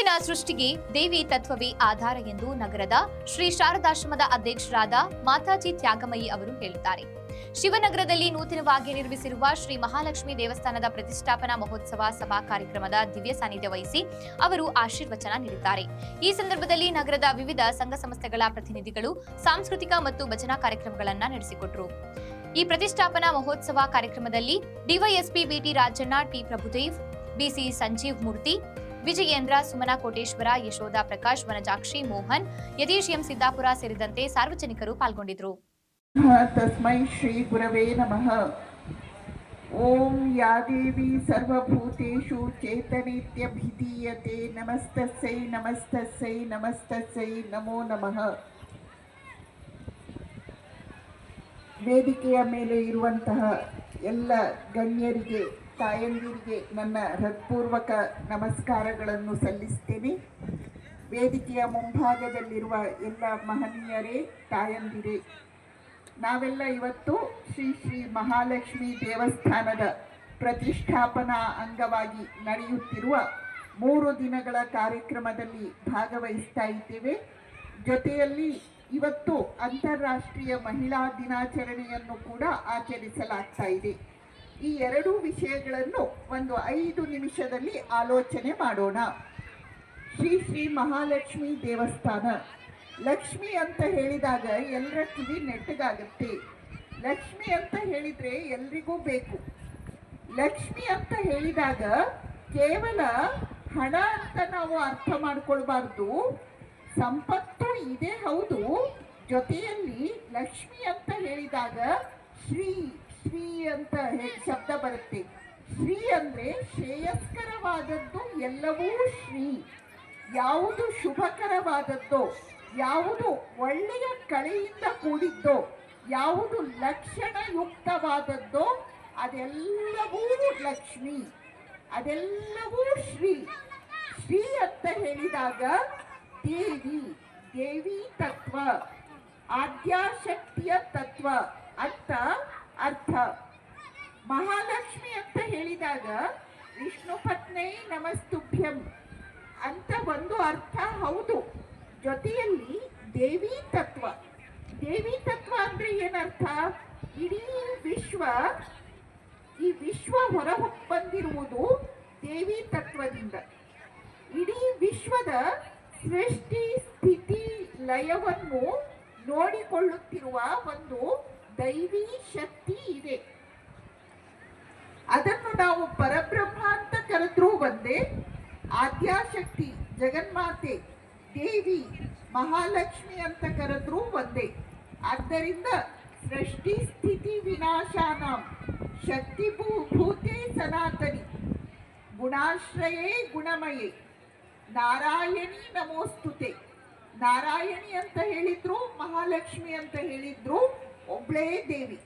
ಸೃಷ್ಟಿಗೆ ದೇವಿ ತತ್ವವೇ ಆಧಾರ ಎಂದು ನಗರದ ಶ್ರೀ ಶಾರದಾಶ್ರಮದ ಅಧ್ಯಕ್ಷರಾದ ಮಾತಾಜಿ ತ್ಯಾಗಮಯಿ ಅವರು ಹೇಳಿದ್ದಾರೆ ಶಿವನಗರದಲ್ಲಿ ನೂತನವಾಗಿ ನಿರ್ಮಿಸಿರುವ ಶ್ರೀ ಮಹಾಲಕ್ಷ್ಮಿ ದೇವಸ್ಥಾನದ ಪ್ರತಿಷ್ಠಾಪನಾ ಮಹೋತ್ಸವ ಸಭಾ ಕಾರ್ಯಕ್ರಮದ ದಿವ್ಯ ಸಾನ್ನಿಧ್ಯ ವಹಿಸಿ ಅವರು ಆಶೀರ್ವಚನ ನೀಡಿದ್ದಾರೆ. ಈ ಸಂದರ್ಭದಲ್ಲಿ ನಗರದ ವಿವಿಧ ಸಂಘ ಸಂಸ್ಥೆಗಳ ಪ್ರತಿನಿಧಿಗಳು ಸಾಂಸ್ಕೃತಿಕ ಮತ್ತು ಭಜನಾ ಕಾರ್ಯಕ್ರಮಗಳನ್ನು ನಡೆಸಿಕೊಟ್ಟರು ಈ ಪ್ರತಿಷ್ಠಾಪನಾ ಮಹೋತ್ಸವ ಕಾರ್ಯಕ್ರಮದಲ್ಲಿ DYSP BT Rajanna, T. Prabhudev BC Sanjeev Murthy Vijayendra, Sumana Koteshwara, Yashoda Prakash, Vanajakshi, Mohan, Yatish M Siddapura ಸೇರಿದಂತೆ ಸಾರ್ವಜನಿಕರು ಪಾಲ್ಗೊಂಡಿದ್ದರು. ತಸ್ಮೈ ಶ್ರೀ ಗುರವೇ ನಮಃ. ಓಂ ಯಾದೇವಿ ಚೇತನಿತ್ಯ ಭಿದೀಯತೆ ನಮಸ್ತಸ್ಸೈ ನಮಸ್ತಸ್ಸೈ ನಮಸ್ತಸ್ಸೈ, ನಮೋ ನಮಃ. ವೇದಿಕೆಯ ಮೇಲೆ ಇರುವಂತಹ ಎಲ್ಲ ಗಣ್ಯರಿಗೆ ತಾಯಂದಿರಿಗೆ ನನ್ನ ಹೃತ್ಪೂರ್ವಕ ನಮಸ್ಕಾರಗಳನ್ನು ಸಲ್ಲಿಸ್ತೇನೆ. ವೇದಿಕೆಯ ಮುಂಭಾಗದಲ್ಲಿರುವ ಎಲ್ಲ ಮಹನೀಯರೇ, ತಾಯಂದಿರೇ, ನಾವೆಲ್ಲ ಇವತ್ತು ಶ್ರೀ ಶ್ರೀ ಮಹಾಲಕ್ಷ್ಮಿ ದೇವಸ್ಥಾನದ ಪ್ರತಿಷ್ಠಾಪನಾ ಅಂಗವಾಗಿ ನಡೆಯುತ್ತಿರುವ ಮೂರು ದಿನಗಳ ಕಾರ್ಯಕ್ರಮದಲ್ಲಿ ಭಾಗವಹಿಸ್ತಾ ಇದ್ದೇವೆ. ಜೊತೆಯಲ್ಲಿ ಇವತ್ತು ಅಂತಾರಾಷ್ಟ್ರೀಯ ಮಹಿಳಾ ದಿನಾಚರಣೆಯನ್ನು ಕೂಡ ಆಚರಿಸಲಾಗ್ತಾ ಇದೆ. ಈ ಎರಡೂ ವಿಷಯಗಳನ್ನು ಒಂದು ಐದು ನಿಮಿಷದಲ್ಲಿ ಆಲೋಚನೆ ಮಾಡೋಣ. ಶ್ರೀ ಶ್ರೀ ಮಹಾಲಕ್ಷ್ಮಿ ದೇವಸ್ಥಾನ. ಲಕ್ಷ್ಮಿ ಅಂತ ಹೇಳಿದಾಗ ಎಲ್ಲರ ಕಿವಿ ನೆಟ್ಟಗಾಗುತ್ತೆ. ಲಕ್ಷ್ಮಿ ಅಂತ ಹೇಳಿದ್ರೆ ಎಲ್ರಿಗೂ ಬೇಕು. ಲಕ್ಷ್ಮಿ ಅಂತ ಹೇಳಿದಾಗ ಕೇವಲ ಹಣ ಅಂತ ನಾವು ಅರ್ಥ ಮಾಡ್ಕೊಳ್ಬಾರ್ದು. ಸಂಪತ್ತು ಇದೆ ಹೌದು. ಜೊತೆಯಲ್ಲಿ ಲಕ್ಷ್ಮಿ ಅಂತ ಹೇಳಿದಾಗ ಶ್ರೀ ಶ್ರೀ ಅಂತ ಶಬ್ದ ಬರುತ್ತೆ. ಶ್ರೀ ಅಂದ್ರೆ ಶ್ರೇಯಸ್ಕರವಾದದ್ದು ಎಲ್ಲವೂ ಶ್ರೀ. ಯಾವುದು ಶುಭಕರವಾದದ್ದೋ, ಯಾವುದು ಒಳ್ಳೆಯ ಕಳೆಯಿಂದ ಕೂಡಿದ್ದೋ, ಯಾವುದು ಲಕ್ಷಣಯುಕ್ತವಾದದ್ದೋ, ಅದೆಲ್ಲವೂ ಲಕ್ಷ್ಮಿ. ಅದೆಲ್ಲವೂ ಶ್ರೀ. ಶ್ರೀ ಅಂತ ಹೇಳಿದಾಗ ದೇವಿ ದೇವಿ ತತ್ವ, ಆದ್ಯಾಶಕ್ತಿಯ ತತ್ವ ಅಂತ ಅರ್ಥ. ಮಹಾಲಕ್ಷ್ಮಿ ಅಂತ ಹೇಳಿದಾಗ, ವಿಷ್ಣು ಪತ್ನಿ ನಮಸ್ತುಭ್ಯಂ ಅಂತ ಒಂದು ಅರ್ಥ ಹೌದು. ಜೊತೆಯಲ್ಲಿ ದೇವಿ ತತ್ವ. ದೇವಿ ತತ್ವ ಅಂದ್ರೆ ಏನರ್ಥ? ಇಡೀ ವಿಶ್ವ, ಈ ವಿಶ್ವ ಹೊರ ಬಂದಿರುವುದು ದೇವಿ ತತ್ವದಿಂದ. ಇಡೀ ವಿಶ್ವದ ಸೃಷ್ಟಿ ಸ್ಥಿತಿ ಲಯವನ್ನು ನೋಡಿಕೊಳ್ಳುತ್ತಿರುವ ಒಂದು ದೈವಿ ಶಕ್ತಿ ಇದೆ. ಅದನ್ನು ನಾವು ಪರಬ್ರಹ್ಮ ಅಂತ ಕರೆದ್ರೂ ಒಂದೇ, ಆದ್ಯಾಶಕ್ತಿ, ಜಗನ್ಮಾತೆ, ದೇವಿ, ಮಹಾಲಕ್ಷ್ಮಿ ಅಂತ ಕರೆದ್ರೂ ಒಂದೇ. ಆದ್ದರಿಂದ ಸೃಷ್ಟಿ ಸ್ಥಿತಿ ವಿನಾಶಾನ, ಶಕ್ತಿ ಭೂಭೂತೆ ಸನಾತನಿ, ಗುಣಾಶ್ರಯೇ ಗುಣಮಯೇ, ನಾರಾಯಣಿ ನಮೋಸ್ತುತೆ. ನಾರಾಯಣಿ ಅಂತ ಹೇಳಿದ್ರು, ಮಹಾಲಕ್ಷ್ಮಿ ಅಂತ ಹೇಳಿದ್ರು ಒಬ್ಳೇ ದೇವಿ